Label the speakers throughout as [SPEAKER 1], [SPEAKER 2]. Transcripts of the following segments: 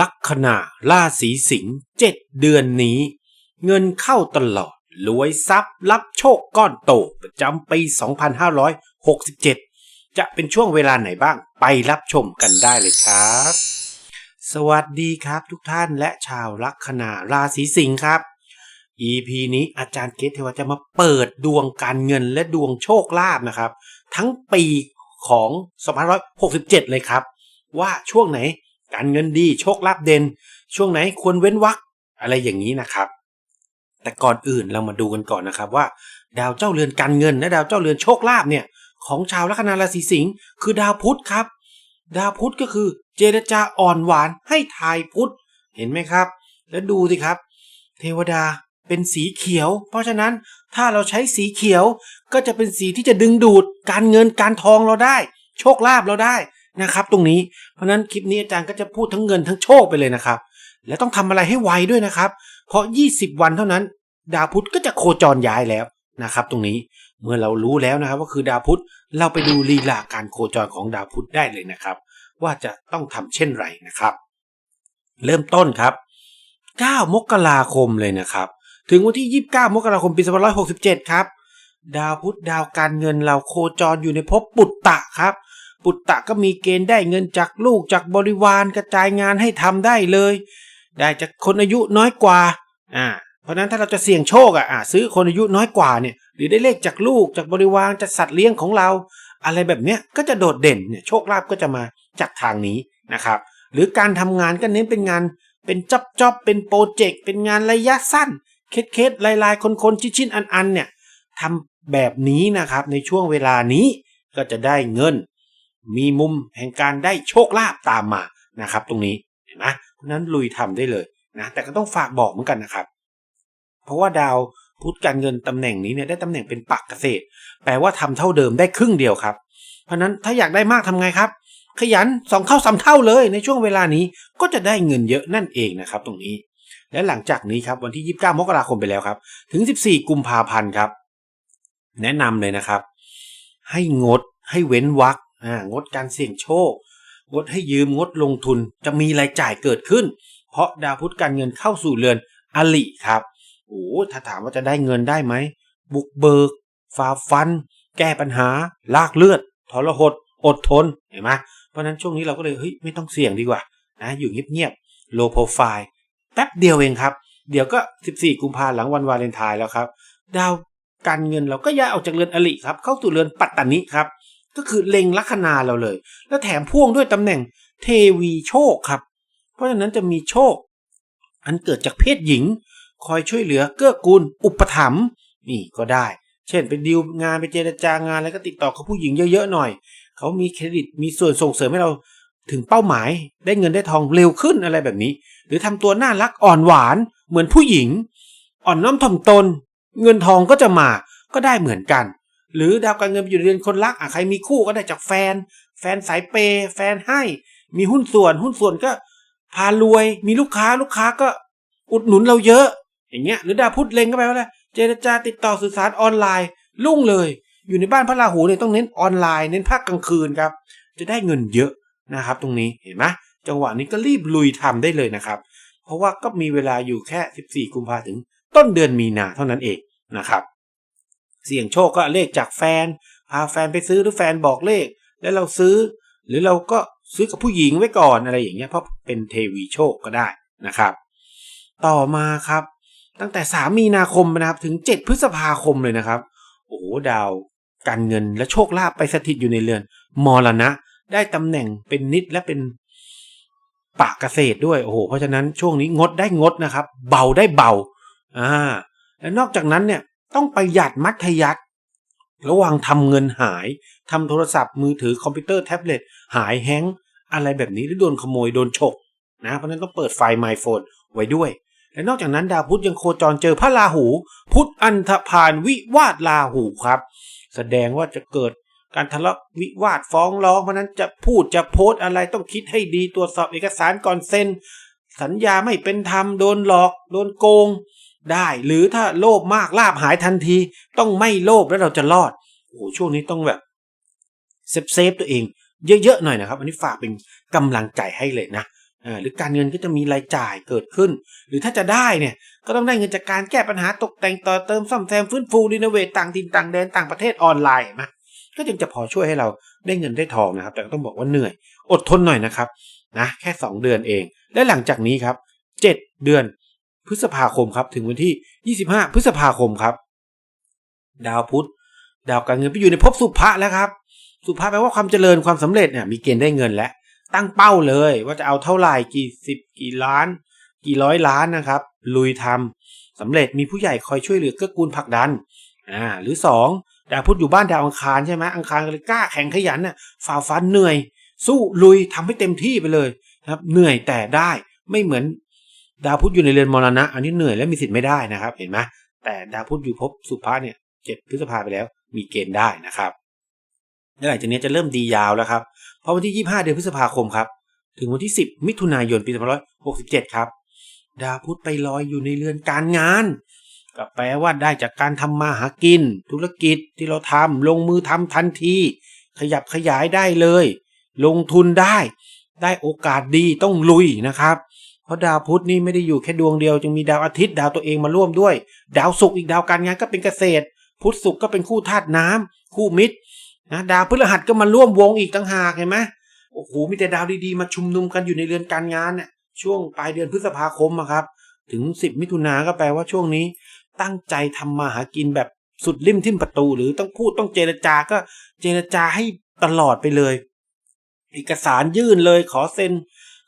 [SPEAKER 1] ลัคนาราศีสิงห์เจ็ดเดือนนี้ เงินเข้าตลอดรวยทรัพย์รับโชคก้อนโตประจำปี 2567 จะเป็นช่วงเวลาไหนบ้างไปรับชมกันได้เลยครับ สวัสดีครับทุกท่านและชาวลัคนาราศีสิงห์ครับ EP นี้อาจารย์เกตเทวจะมาเปิดดวงการเงินและดวงโชคลาภนะครับ ทั้งปีของ 2567 เลยครับ ว่าช่วงไหน การเงินดี โชคลาภเด่น ช่วงไหนควรเว้นวรรคอะไรอย่างนี้นะครับ แต่ก่อนอื่นเรามาดูกันก่อนนะครับว่า ดาวเจ้าเรือนการเงินและดาวเจ้าเรือนโชคลาภเนี่ยของชาวลัคนาราศีสิงห์คือดาวพุธครับ ดาวพุธก็คือเจรจาอ่อนหวานให้ทายพุธเห็นไหมครับ แล้วดูสิครับ เทวดาเป็นสีเขียว เพราะฉะนั้นถ้าเราใช้สีเขียวก็จะเป็นสีที่จะดึงดูดการเงินการทองเราได้ โชคลาภเราได้ นะครับ ตรงนี้เพราะนั้นคลิปนี้อาจารย์ก็จะพูดทั้งเงินทั้งโชคไปเลยนะครับ และต้องทำอะไรให้ไวด้วยนะครับ เพราะ 20 วันเท่านั้น ดาวพุธก็จะโคจรย้ายแล้วนะครับ ตรงนี้เมื่อเรารู้แล้วนะครับว่าคือดาวพุธเราไปดูลีลาการโคจรของดาวพุธได้เลยนะครับ ว่าจะต้องทำเช่นไรนะครับ เริ่มต้นครับ 9 มกราคมเลยนะครับ ถึงวันที่ 29 มกราคมปี2567 ครับ ดาวพุธดาวการเงินเราโคจรอยู่ในภพปุตตะครับ ปุตตะก็มีเกณฑ์ได้เงินจากลูกจากบริวารกระจายงานให้ทำได้เลย ได้จากคนอายุน้อยกว่าอ่าเพราะนั้นถ้าเราจะเสี่ยงโชคอะอ่าซื้อคนอายุน้อยกว่าเนี่ยหรือได้เลขจากลูกจากบริวารจากสัตว์เลี้ยงของเรา อะไรแบบเนี้ยก็จะโดดเด่นเนี่ยโชคลาภก็จะมาจากทางนี้นะครับ หรือการทำงานก็เน้นเป็นงานเป็นจ็อบจ็อบเป็นโปรเจกต์เป็นงานระยะสั้น เคสเคสลายลายคนคนชิ้นชิ้นอันอันเนี่ยทำแบบนี้นะครับในช่วงเวลานี้ก็จะได้เงิน มีมุมแห่งการได้โชคลาภตามมานะครับ ตรงนี้เห็นไหมเพราะนั้นลุยทำได้เลยนะแต่ก็ต้องฝากบอกเหมือนกันนะครับ เพราะว่าดาวพุธการเงินตำแหน่งนี้เนี่ยได้ตำแหน่งเป็นปักเกษตร แปลว่าทำเท่าเดิมได้ครึ่งเดียวครับ เพราะนั้นถ้าอยากได้มากทำไงครับ ขยันสองเท่าสามเท่าเลยในช่วงเวลานี้ก็จะได้เงินเยอะนั่นเองนะครับ ตรงนี้ และหลังจากนี้ครับวันที่ 29 มกราคมไปแล้วครับ ถึง 14 กุมภาพันธ์ครับ แนะนำเลยนะครับ ให้งดให้เว้นวรร อ่างดการเสี่ยงโชค งดให้ยืมงดลงทุนจะมีรายจ่ายเกิดขึ้น เพราะดาวพุธการเงินเข้าสู่เรือนอลิครับโอ้ถ้าถามว่าจะได้เงินได้ไหมบุกเบิกฝ่าฟัน แก้ปัญหา ลากเลือดทรหดอดทนเห็นไหมเพราะนั้นช่วงนี้เราก็เลยเฮ้ยไม่ต้องเสี่ยงดีกว่านะอยู่เงียบๆ low profile แป๊บเดียวเองครับ เดี๋ยวก็ 14 กุมภาหลังวันวาเลนไทน์แล้วครับ ดาวการเงินเราก็ย้ายออกจากเรือนอลิครับ เข้าสู่เรือนปัตตานิครับ ก็คือเล็งลัคนาเราเลย แล้วแถมพ่วงด้วยตำแหน่งเทวีโชคครับ เพราะฉะนั้นจะมีโชค อันเกิดจากเพศหญิง คอยช่วยเหลือเกื้อกูล อุปถัมภ์นี่ก็ได้ เช่นไปดีลงานไปเจรจางานแล้วก็ติดต่อกับผู้หญิงเยอะๆหน่อย เขามีเครดิตมีส่วนส่งเสริมให้เราถึงเป้าหมาย ได้เงินได้ทองเร็วขึ้นอะไรแบบนี้ หรือทำตัวน่ารักอ่อนหวานเหมือนผู้หญิง อ่อนน้อมถ่อมตน เงินทองก็จะมาก็ได้เหมือนกัน หรือดาวการเงินอยู่ในเรือนคนรักอะใครมีคู่ก็ได้จากแฟน แฟนสายเปย์แฟนให้ มีหุ้นส่วนหุ้นส่วนก็พารวย มีลูกค้าลูกค้าก็อุดหนุนเราเยอะ อย่างเงี้ย หรือดาวพุธเล็งก็ไปว่าอะไรเจรจาติดต่อสื่อสารออนไลน์ ลุ่งเลย อยู่ในบ้านพระราหูเนี่ยต้องเน้นออนไลน์เน้นภาคกลางคืนครับ จะได้เงินเยอะนะครับ ตรงนี้เห็นไหมจังหวะนี้ก็รีบลุยทำได้เลยนะครับ เพราะว่าก็มีเวลาอยู่แค่ 14 กุมภาถึงต้นเดือนมีนาเท่านั้นเองนะครับ เสี่ยงโชคก็เลขจากแฟน พาแฟนไปซื้อหรือแฟนบอกเลข แล้วเราซื้อ หรือเราก็ซื้อกับผู้หญิงไว้ก่อนอะไรอย่างเงี้ยเพราะเป็นเทวีโชคก็ได้นะครับ ต่อมาครับ ตั้งแต่ 3 มีนาคมนะครับถึง 7 พฤษภาคมเลยนะครับ โอ้โหดาวการเงินและโชคลาภไปสถิตอยู่ในเรือน มรณะ ได้ตำแหน่งเป็นนิดและเป็นปะเกษตรด้วยโอ้โหเพราะฉะนั้นช่วงนี้งดได้งดนะครับ เบาได้เบาอ่าและนอกจากนั้นเนี่ย ต้องประหยัดมัธยัติระวังทำเงินหายทำโทรศัพท์มือถือคอมพิวเตอร์แท็บเล็ตหายแฮงอะไรแบบนี้หรือโดนขโมยโดนฉกนะเพราะนั้นต้องเปิดไฟล์ My Phone ไว้ด้วย และนอกจากนั้นดาวพุธยังโคจรเจอพระราหู พุธอันธพาลวิวาทราหูครับ แสดงว่าจะเกิดการทะเลาะวิวาทฟ้องร้องเพราะนั้นจะพูดจะโพสอะไรต้องคิดให้ดีตรวจสอบเอกสารก่อนเซ็นสัญญาไม่เป็นธรรมโดนหลอก โดนโกง ได้ หรือถ้าโลภมากลาบหายทันที ต้องไม่โลภแล้วเราจะรอดโอ้โหช่วงนี้ต้องแบบเซฟเซฟตัวเอง เยอะๆหน่อยนะครับ อันนี้ฝากเป็นกำลังใจให้เลยนะหรือการเงินก็จะมีรายจ่ายเกิดขึ้น หรือถ้าจะได้เนี่ยก็ต้องได้เงินจากการแก้ปัญหาตกแต่งต่อเติมซ่อมแซมฟื้นฟูรีโนเวทต่างถิ่นต่างแดนต่างประเทศออนไลน์นไหมก็จึงจะพอช่วยให้เราได้เงินได้ทองนะครับ แต่ก็ต้องบอกว่าเหนื่อย อดทนหน่อยนะครับนะแค่ 2 เดือนเอง และหลังจากนี้ครับ 7 เดือน พฤษภาคมครับ ถึงวันที่ 25 พฤษภาคมครับ ดาวพุธดาวการเงินไปอยู่ในภพสุภะแล้วครับ สุภะแปลว่าความเจริญความสำเร็จเนี่ยมีเกณฑ์ได้เงินแล้วตั้งเป้าเลย ว่าจะเอาเท่าไหร่กี่สิบกี่ล้าน กี่ร้อยล้านนะครับ ลุยทำสำเร็จมีผู้ใหญ่คอยช่วยเหลือเกื้อกูลผลักดันอ่าหรือสองดาวพุธอยู่บ้านดาวอังคารใช่ไหมอังคารก็เลยกล้าแข่งขยันน่ะฝ่าฟันเหนื่อย สู้ลุยทำให้เต็มที่ไปเลยนะครับเหนื่อยแต่ได้ไม่เหมือน ดาวพุธอยู่ในเรือนมรณะ อันนี้เหนื่อยและมีสิทธิ์ไม่ได้นะครับ เห็นไหมแต่ดาวพุธอยู่ภพสุภะเนี่ยเจ็ดพฤษภาไปแล้ว มีเกณฑ์ได้นะครับและหลังจากนี้จะเริ่มดียาวแล้วครับเพราะวันที่ 25 เดือนพฤษภาคมครับ ถึงวันที่ 10 มิถุนายนปี2567 ครับ ดาวพุธไปลอยอยู่ในเรือนการงาน ก็แปลว่าได้จากการทำมาหากิน ธุรกิจที่เราทำลงมือทำทันที ขยับขยายได้เลย ลงทุนได้ ได้โอกาสดีต้องลุยนะครับ เพราะดาวพุธนี่ไม่ได้อยู่แค่ดวงเดียว จึงมีดาวอาทิตย์ดาวตัวเองมาร่วมด้วย ดาวศุกร์อีกดาวการงานก็เป็นเกษตร พุธศุกร์ก็เป็นคู่ธาตุน้ำคู่มิตรนะดาวพฤหัสก็มาร่วมวงอีกต่างหากเห็นไหมโอ้โหมีแต่ดาวดีๆมาชุมนุมกันอยู่ในเรือนการงานเนี่ยช่วงปลายเดือนพฤษภาคมอะครับ ถึง 10 มิถุนาก็แปลว่าช่วงนี้ ตั้งใจทำมาหากินแบบสุดริมทิ่มประตู หรือต้องพูดต้องเจรจาก็เจรจาให้ตลอดไปเลย เอกสารยื่นเลยขอเซ็น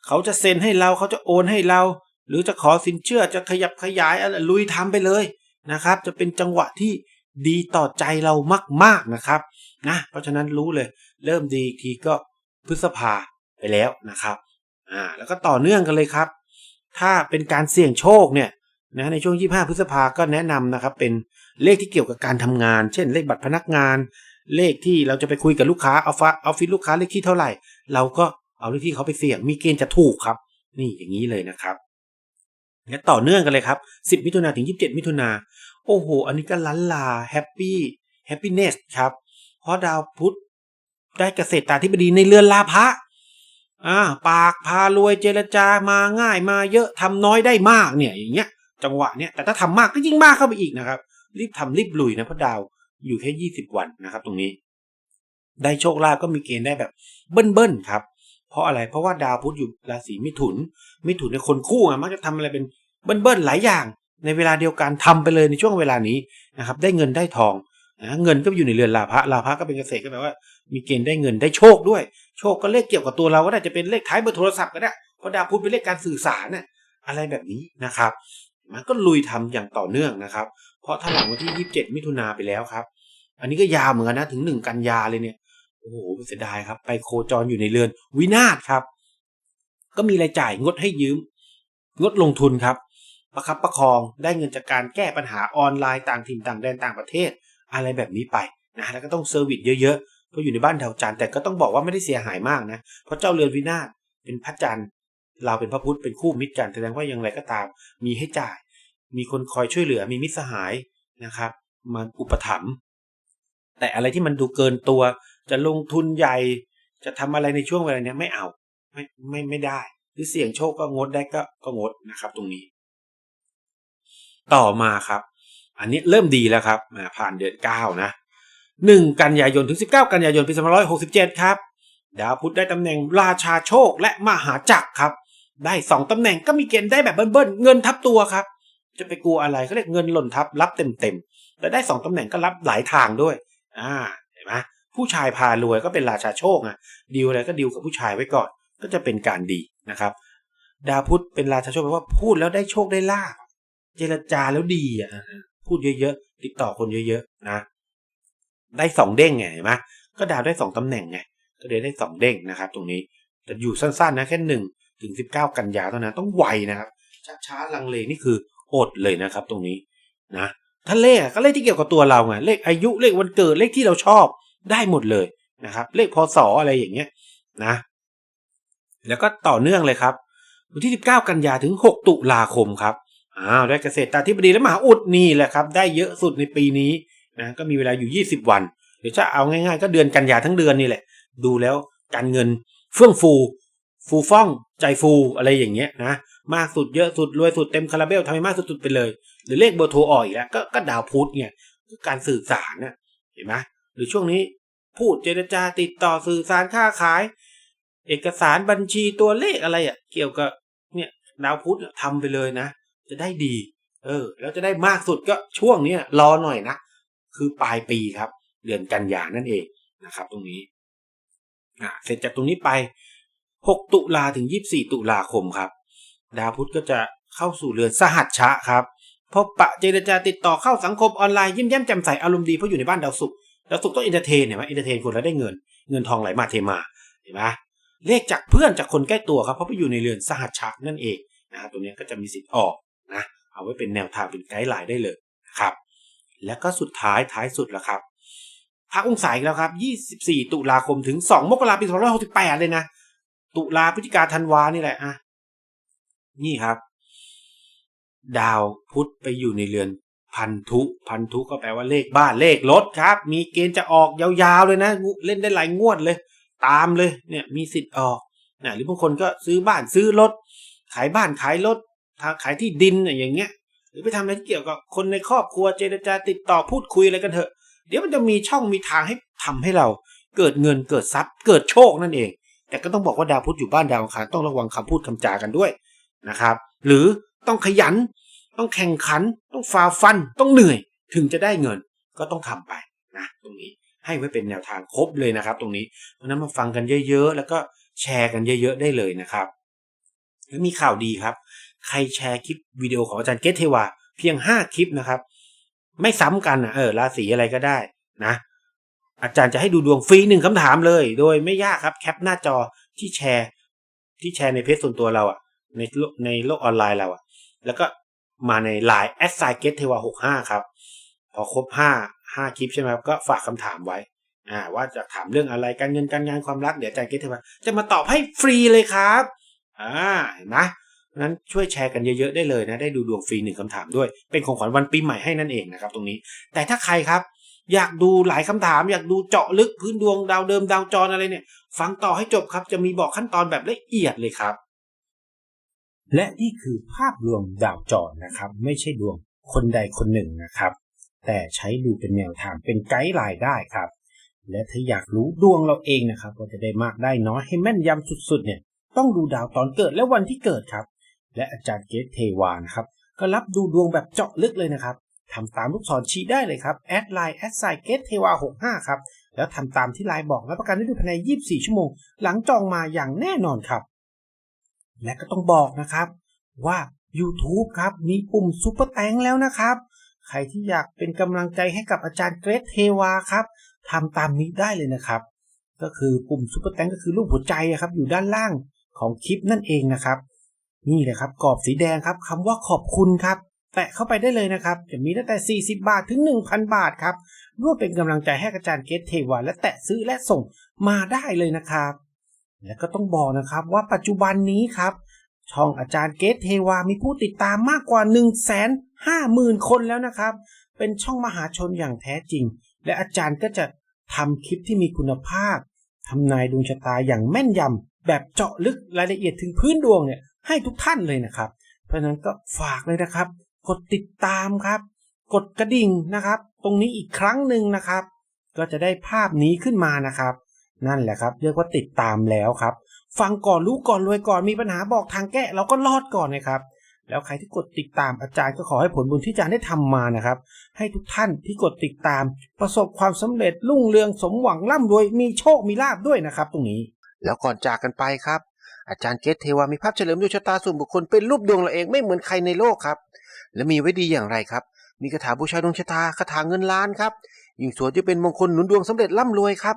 [SPEAKER 1] เขาจะเซ็นให้เราเขาจะโอนให้เรา หรือจะขอสินเชื่อจะขยับขยายอะไรลุยทำไปเลยนะครับ จะเป็นจังหวะที่ดีต่อใจเรามากๆนะครับนะเพราะฉะนั้นรู้เลย เริ่มดีทีก็พฤษภาไปแล้วนะครับอ่าแล้วก็ต่อเนื่องกันเลยครับ ถ้าเป็นการเสี่ยงโชคเนี่ยนะในช่วง 25 พฤษภาก็แนะนำนะครับ เป็นเลขที่เกี่ยวกับการทำงาน เช่น เลขบัตรพนักงาน เลขที่เราจะไปคุยกับลูกค้าเอาฟาเอาฟิตลูกค้าเลขที่เท่าไหร่ เราก็ เอาเลขที่เขาไปเสี่ยงมีเกณฑ์จะถูกครับ นี่อย่างนี้เลยนะครับและต่อเนื่องกันเลยครับ 10 มิถุนาถึง 27 มิถุนาโอ้โห อันนี้ก็ล้านลาแฮปปี้แฮปปี้เนสครับ เพราะดาวพุธได้เกษตรตาธิบดีในเรือนลาภะอ่าปากพารวยเจรจามาง่ายมาเยอะทำน้อยได้มากเนี่ยอย่างเงี้ย จังหวะเนี้ยแต่ถ้าทำมากก็ยิ่งมากเข้าไปอีกนะครับ รีบทำรีบลุยนะเพราะดาวอยู่แค่ 20 วันนะครับ ตรงนี้ ได้โชคลาภก็มีเกณฑ์ได้แบบเบิ้ลๆครับ เพราะอะไรเพราะว่าดาวพุธอยู่ราศีมิถุน มิถุนในยคนคู่อะมักจะทำอะไรเป็นเบิ้ลๆหลายอย่าง ในเวลาเดียวกันทำไปเลยในช่วงเวลานี้นะครับ ได้เงินได้ทองนะเงินก็อยู่ในเรือนลาภะลาภะก็เป็นเกษตรก็แปลว่า มีเกณฑ์ได้เงินได้โชคด้วย โชคก็เลขเกี่ยวกับตัวเราก็ได้จะเป็นเลขท้ายเบอร์โทรศัพท์ก็ได้เพราะดาวพุธเป็นเลขการสื่อสารน่ะอะไรแบบนี้นะครับ มันก็ลุยทำอย่างต่อเนื่องนะครับ เพราะถ้าหลังวันที่ 27 มิถุนาไปแล้วครับ อันนี้ก็ยาวเหมือนกันนะถึง 1 กันยาเลยเนี่ย โอ้โหเสียดายครับ ไปโคจรอยู่ในเรือน วินาศครับ ก็มีรายจ่ายงดให้ยืม งดลงทุนครับ ประคับประคองได้เงินจากการแก้ปัญหาออนไลน์ต่างถิ่นต่างแดนต่างประเทศ อะไรแบบนี้ไปนะแล้วก็ต้องเซอร์วิสเยอะๆเพราะอยู่ในบ้านดาวจันทร์แต่ก็ต้องบอกว่าไม่ได้เสียหายมากนะเพราะเจ้าเรือนวินาศเป็นพระจันทร์เราเป็นพระพุทธเป็นคู่มิตรกันแสดงว่าอย่างไรก็ตาม มีให้จ่าย มีคนคอยช่วยเหลือมีมิตรสหายนะครับมาอุปถัมภ์แต่อะไรที่มันดูเกินตัว จะลงทุนใหญ่ จะทำอะไรในช่วงเวลาเนี้ยไม่เอาไม่ไม่ไม่ได้ หรือเสี่ยงโชคก็งดได้ก็ก็งดนะครับ ตรงนี้ ต่อมาครับ อันนี้เริ่มดีแล้วครับอ่าผ่านเดือนเก้านะหนึ่งกันยายนถึงสิบเก้ากันยายนปีสองร้อยหกสิบเจ็ดครับ ดาวพุธได้ตำแหน่งราชาโชคและมหาจักรครับ ได้สองตำแหน่งก็มีเกณฑ์ได้แบบเบิ้ลๆเงินทับตัวครับ จะไปกลัวอะไรเขาเรียกเงินหล่นทับรับเต็มๆแต่ได้สองตำแหน่งก็รับหลายทางด้วย อ่าเห็นไหม ผู้ชายพารวยก็เป็นราชาโชคอะดีลอะไรก็ดีลกับผู้ชายไว้ก่อน ก็จะเป็นการดีนะครับ ดาวพุธเป็นราชาโชคแปลว่าพูดแล้วได้โชคได้ลาภเจรจาแล้วดีอะพูดเยอะๆติดต่อคนเยอะๆนะ ได้สองเด้งไงเห็นไหมก็ดาวได้สองตำแหน่งไงก็เลยได้สองเด้งนะครับ ตรงนี้แต่อยู่สั้นๆนะแค่หนึ่งถึงสิบเก้ากันยาเท่านั้นต้องไวนะครับช้าๆลังเลนี่คืออดเลยนะครับ ตรงนี้นะถ้าเลขก็เลขที่เกี่ยวกับตัวเราไงเลขอายุเลขวันเกิดเลขที่เราชอบ ได้หมดเลยนะครับเลขพศอะไรอย่างเงี้ยนะแล้วก็ต่อเนื่องเลยครับ วันที่ 19 กันยาถึง 6 ตุลาคมครับอ้าวได้เกษตรตาธิบดีและมหาอุดนี่แหละครับ ได้เยอะสุดในปีนี้นะก็มีเวลาอยู่ 20 วันหรือจะเอาง่ายๆ ก็เดือนกันยาทั้งเดือนนี่แหละ ดูแล้วการเงินเฟื่องฟูฟูฟ่องใจฟูอะไรอย่างเงี้ยนะมากสุดเยอะสุดรวยสุดเต็มคาราเบลทำให้มากสุดๆไปเลย หรือเลขเบอร์โทรออกอีกแล้วก็ก็ดาวพุธเนี่ยคือการสื่อสารน่ะเห็นไหม หรือช่วงนี้พูดเจรจาติดต่อสื่อสารค้าขาย เอกสารบัญชีตัวเลขอะไรอะ่ะ เกี่ยวกับเนี่ยดาวพุธทำไปเลยนะ จะได้ดี เออ แล้วจะได้มากสุดก็ช่วงเนี้ยรอหน่อยนะ คือปลายปีครับ เดือนกันยานั่นเองนะครับ ตรงนี้อ่าเสร็จจากตรงนี้ไป 6 ตุลาถึง 24 ตุลาคมครับ ดาวพุธก็จะเข้าสู่เรือนสหัชชะครับพบปะเจรจาติดต่อเข้าสังคมออนไลน์ยิ้มแย้มแจ่มใสอารมณ์ดีเพราะอยู่ในบ้านดาวศุกร์ ดาวศุกต้องอินเตอร์เทนเห็นไหมอินเตอร์เทนคนแล้วได้เงิน เงินทองไหลมาเทมาเห็นไหมเลขจากเพื่อนจากคนใกล้ตัวครับเพราะไปอยู่ในเรือนสหัชชะนั่นเองนะครับตัวนี้ก็จะมีสิทธิ์ออกนะเอาไว้เป็นแนวทางเป็นไกด์ไลน์ได้เลยนะครับ แล้วก็สุดท้ายท้ายสุดแล้วครับพักองศาอีกแล้วครับ 24 ตุลาคมถึง 2 มกราคมปี2568 เลยนะ ตุลาพฤศจิกาธันวานี่แหละอะนี่ครับ ดาวพุธไปอยู่ในเรือน พันธุพันธุก็แปลว่าเลขบ้านเลขรถครับ มีเกณฑ์จะออกยาวๆเลยนะ เล่นได้หลายงวดเลย ตามเลยเนี่ยมีสิทธิ์ออกนะหรือบางคนก็ซื้อบ้านซื้อรถ ขายบ้านขายรถขายที่ดินอย่างเงี้ย หรือไปทำอะไรที่เกี่ยวกับคนในครอบครัวเจรจาติดต่อพูดคุยอะไรกันเถอะ เดี๋ยวมันจะมีช่องมีทางให้ทำให้เรา เกิดเงินเกิดทรัพย์ เกิดโชคนั่นเอง แต่ก็ต้องบอกว่าดาวพุธอยู่บ้านดาวอังคารต้องระวังคำพูดคำจากันด้วยนะครับ หรือต้องขยัน ต้องแข่งขัน ต้องฝ่าฟัน ต้องเหนื่อย ถึงจะได้เงินก็ต้องทำไปนะตรงนี้ให้ไว้เป็นแนวทางครบเลยนะครับ ตรงนี้เพราะนั้นมาฟังกันเยอะๆ แล้วก็แชร์กันเยอะๆได้เลยนะครับแล้วมีข่าวดีครับ ใครแชร์คลิปวิดีโอของอาจารย์เกตเทวาเพียง 5 คลิปนะครับ ไม่ซ้ำกันนะเออราศีอะไรก็ได้นะ อาจารย์จะให้ดูดวงฟรีหนึ่งคำถามเลย โดยไม่ยากครับแคปหน้าจอที่แชร์ ที่แชร์ในเพจส่วนตัวเราอะในโลกในโลกออนไลน์เราอะแล้วก็ มาใน Line แอดไซเกตเทวาหกห้าครับ พอครบห้าห้าคลิปใช่ไหมครับก็ฝากคำถามไว้อ่าว่าจะถามเรื่องอะไรการเงินการงานความรักเดี๋ยวอาจารย์เกตเทวาจะมาตอบให้ฟรีเลยครับอ่าเห็นไหมนั้นช่วยแชร์กันเยอะๆได้เลยนะ ได้ดูดวงฟรีหนึ่งคำถามด้วย เป็นของขวัญวันปีใหม่ให้นั่นเองนะครับตรงนี้ แต่ถ้าใครครับ อยากดูหลายคำถาม อยากดูเจาะลึกพื้นดวงดาวเดิมดาวจรอะไรเนี่ย ฟังต่อให้จบครับ จะมีบอกขั้นตอนแบบละเอียดเลยครับ และนี่คือภาพรวมดาวจรนะครับ ไม่ใช่ดวงคนใดคนหนึ่งนะครับ แต่ใช้ดูเป็นแนวทางเป็นไกด์ไลน์ได้ครับ และถ้าอยากรู้ดวงเราเองนะครับว่าจะได้มากได้น้อยให้แม่นยำสุดๆเนี่ยต้องดูดาวตอนเกิดและวันที่เกิดครับ และอาจารย์เกตเทวานครับก็รับดูดวงแบบเจาะลึกเลยนะครับทำตามลูกศรชี้ได้เลยครับแอดไลน์แอดไซเกตเทวา65ครับแล้วทำตามที่ไลน์บอกรับประกันได้ดูภายใน 24 ชั่วโมง หลังจองมาอย่างแน่นอนครับ และก็ต้องบอกนะครับว่า YouTube ครับมีปุ่มซุปเปอร์แตงแล้วนะครับ ใครที่อยากเป็นกำลังใจให้กับอาจารย์เกรทเทวาครับทำตามนี้ได้เลยนะครับ ก็คือปุ่มซุปเปอร์แตงก็คือรูปหัวใจครับอยู่ด้านล่างของคลิปนั่นเองนะครับ นี่เลยครับกรอบสีแดงครับคำว่าขอบคุณครับ แตะเข้าไปได้เลยนะครับ จะมีตั้งแต่ 40 บาทถึง 1,000 บาทครับร่วมเป็นกำลังใจให้อาจารย์เกตเทวาและแตะซื้อและส่งมาได้เลยนะครับ และก็ต้องบอกนะครับว่าปัจจุบันนี้ครับ ช่องอาจารย์เกตเทวามีผู้ติดตามมากกว่า 1 5 0 0 0 0 คนแล้วนะครับ เป็นช่องมหาชนอย่างแท้จริง และอาจารย์ก็จะทำคลิปที่มีคุณภาพทำนายดวงชะตาอย่างแม่นยำแบบเจาะลึกรายละเอียดถึงพื้นดวงเนี่ยให้ทุกท่านเลยนะครับ เพราะฉะนั้นก็ฝากเลยนะครับ กดติดตามครับ กดกระดิ่งนะครับ ตรงนี้อีกครั้งหนึ่งนะครับ ก็จะได้ภาพนี้ขึ้นมานะครับ นั่นแหละครับ เรียกว่าติดตามแล้วครับ ฟังก่อนรู้ก่อนรวยก่อนมีปัญหาบอกทางแก้เราก็รอดก่อนนะครับ แล้วใครที่กดติดตามอาจารย์ก็ขอให้ผลบุญที่อาจารย์ได้ทำมานะครับ ให้ทุกท่านที่กดติดตาม ประสบความสำเร็จรุ่งเรืองสมหวังร่ำรวยมีโชคมีลาบด้วยนะครับ ตรงนี้
[SPEAKER 2] แล้วก่อนจากกันไปครับ อาจารย์เกตเทวามีภาพเฉลิมดวงชะตาส่วนบุคคลเป็นรูปดวงเราเองไม่เหมือนใครในโลกครับ และมีไว้ดีอย่างไรครับ มีคาถาบูชาดวงชะตาคาถาเงินล้านครับยิ่งสวยจะเป็นมงคลหนุนดวงสำเร็จร่ำรวยครับ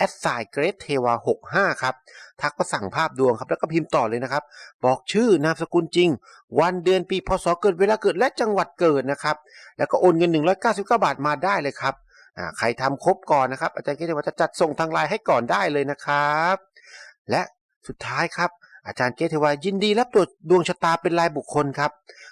[SPEAKER 2] แอดไซเกรดเทวา65 ครับ ทักมาสั่งภาพดวงครับ แล้วก็พิมพ์ต่อเลยนะครับ บอกชื่อนามสกุลจริง วันเดือนปีพศเกิดเวลาเกิดและจังหวัดเกิดนะครับ แล้วก็โอนเงิน 199 บาทมาได้เลยครับใครทำครบก่อนนะครับ อาจารย์เกรดเทวาจะจัดส่งทางไลน์ให้ก่อนได้เลยนะครับ และสุดท้ายครับอาจารย์เกรดเทวายินดีรับตรวจดวงชะตาเป็นรายบุคคลครับ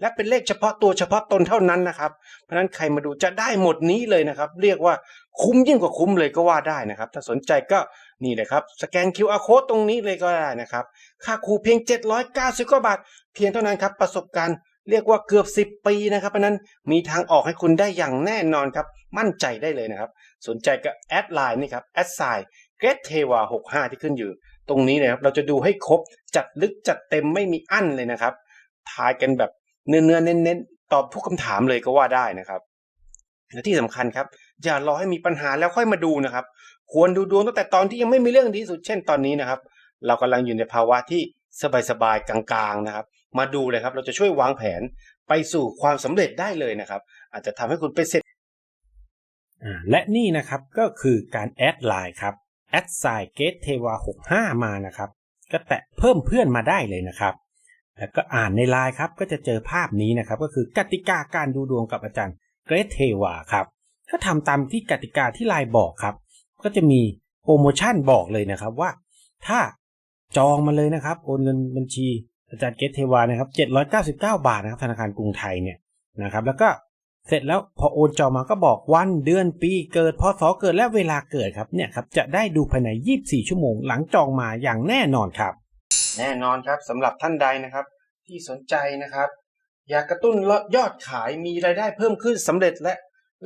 [SPEAKER 1] และเป็นเลขเฉพาะตัวเฉพาะตนเท่านั้นนะครับ เพราะฉะนั้นใครมาดูจะได้หมดนี้เลยนะครับ เรียกว่าคุ้มยิ่งกว่าคุ้มเลยก็ว่าได้นะครับ ถ้าสนใจก็นี่เลยครับ สแกน QR code ตรงนี้เลยก็ได้นะครับ ค่าครูเพียง 790กว่าบาท เพียงเท่านั้นครับ ประสบการณ์เรียกว่าเกือบ 10 ปีนะครับ เพราะนั้นมีทางออกให้คุณได้อย่างแน่นอนครับ มั่นใจได้เลยนะครับ สนใจก็แอดไลน์นี่ครับแอดไซน์เกรดเทวา65 ที่ขึ้นอยู่ ตรงนี้นะครับ เราจะดูให้ครบ จัดลึกจัดเต็มไม่มีอั้นเลยนะครับทายกันแบบ เนื้อเนื้อๆเน้นๆตอบทุกคำถามเลยก็ว่าได้นะครับและที่สำคัญครับ อย่ารอให้มีปัญหาแล้วค่อยมาดูนะครับ ควรดูดวงตั้งแต่ตอนที่ยังไม่มีเรื่องดีสุดเช่นตอนนี้นะครับ เรากำลังอยู่ในภาวะที่สบายๆกลางๆนะครับ มาดูเลยครับ เราจะช่วยวางแผนไปสู่ความสำเร็จได้เลยนะครับ อาจจะทำให้คุณเป็นเศรษฐอ่าและนี่นะครับก็คือการแอดไลน์ครับแอดไซเกตเทวา65 มานะครับ ก็แตะเพิ่มเพื่อนมาได้เลยนะครับ แล้วก็อ่านในไลน์ครับก็จะเจอภาพนี้นะครับ ก็คือกติกาการดูดวงกับอาจารย์เกรทเทวาครับถ้าทำตามที่กติกาที่ไลน์บอกครับ ก็จะมีโปรโมชั่นบอกเลยนะครับว่า ถ้าจองมาเลยนะครับ โอนเงินบัญชีอาจารย์เกตเทวานะครับ799 บาทนะครับธนาคารกรุงไทยเนี่ยนะครับ แล้วก็เสร็จแล้วพอโอนจองมาก็บอกวันเดือนปีเกิดพศเกิดและเวลาเกิดครับเนี่ยครับจะได้ดูภายใน 24 ชั่วโมงหลังจองมาอย่างแน่นอนครับ แน่นอนครับสำหรับท่านใดนะครับ ที่สนใจนะครับ อยากกระตุ้นยอดขายมีรายได้เพิ่มขึ้นสำเร็จและ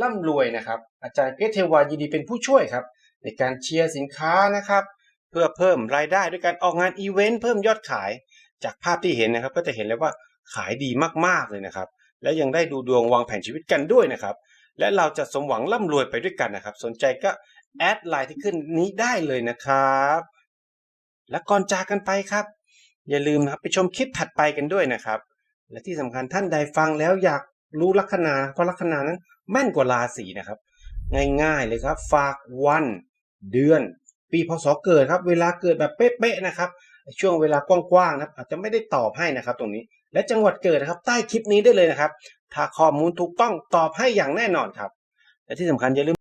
[SPEAKER 1] ร่ำรวยนะครับ อาจารย์เกตเทวายินดีเป็นผู้ช่วยครับ ในการเชียร์สินค้านะครับ เพื่อเพิ่มรายได้ด้วยการออกงานอีเวนต์เพิ่มยอดขาย จากภาพที่เห็นนะครับ ก็จะเห็นเลยว่าขายดีมากๆเลยนะครับ และยังได้ดูดวงวางแผนชีวิตกันด้วยนะครับ และเราจะสมหวังร่ำรวยไปด้วยกันนะครับ สนใจก็แอดไลน์ที่ขึ้นนี้ได้เลยนะครับ และก่อนจากกันไปครับ อย่าลืมนะครับไปชมคลิปถัดไปกันด้วยนะครับ และที่สำคัญท่านใดฟังแล้วอยากรู้ลัคนาเพราะลัคนานั้นแม่นกว่าราศีนะครับ ง่ายๆเลยครับ ฝากวัน เดือน ปีพศเกิดครับ เวลาเกิดแบบเป๊ะๆนะครับ ช่วงเวลากว้างๆนะครับอาจจะไม่ได้ตอบให้นะครับ ตรงนี้ และจังหวัดเกิดนะครับ ใต้คลิปนี้ได้เลยนะครับ ถ้าข้อมูลถูกต้องตอบให้อย่างแน่นอนครับ และที่สำคัญอย่าลืม